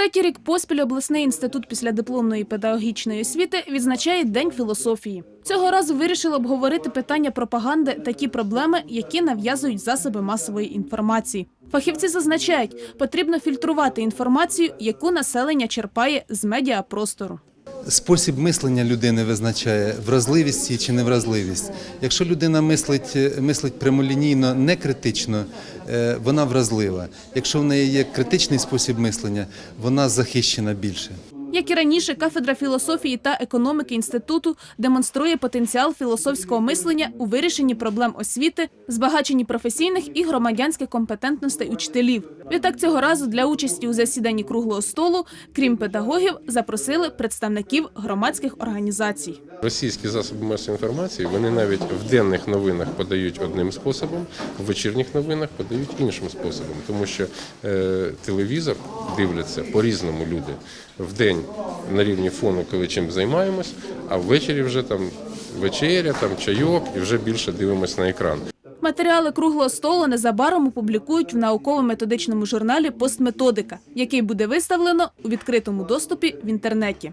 Третій рік поспіль обласний інститут після дипломної педагогічної освіти відзначає День філософії. Цього разу вирішили обговорити питання пропаганди та ті проблеми, які нав'язують засоби масової інформації. Фахівці зазначають, потрібно фільтрувати інформацію, яку населення черпає з медіапростору. Спосіб мислення людини визначає вразливість її чи невразливість. Якщо людина мислить, мислить прямолінійно, не критично, е, вона вразлива. Якщо в неї є критичний спосіб мислення, вона захищена більше. Як і раніше, кафедра філософії та економіки інституту демонструє потенціал філософського мислення у вирішенні проблем освіти, збагаченні професійних і громадянських компетентностей учителів. Відтак цього разу для участі у засіданні круглого столу, крім педагогів, запросили представників громадських організацій. Російські засоби масової інформації вони навіть в денних новинах подають одним способом, в вечірніх новинах подають іншим способом, тому що е, телевізор дивляться по-різному люди. В день на рівні фону, коли чим займаємось, а ввечері вже там вечеря, там чайок і вже більше дивимось на екран. Матеріали круглого столу незабаром опублікують в науково-методичному журналі Постметодика, який буде виставлено у відкритому доступі в інтернеті.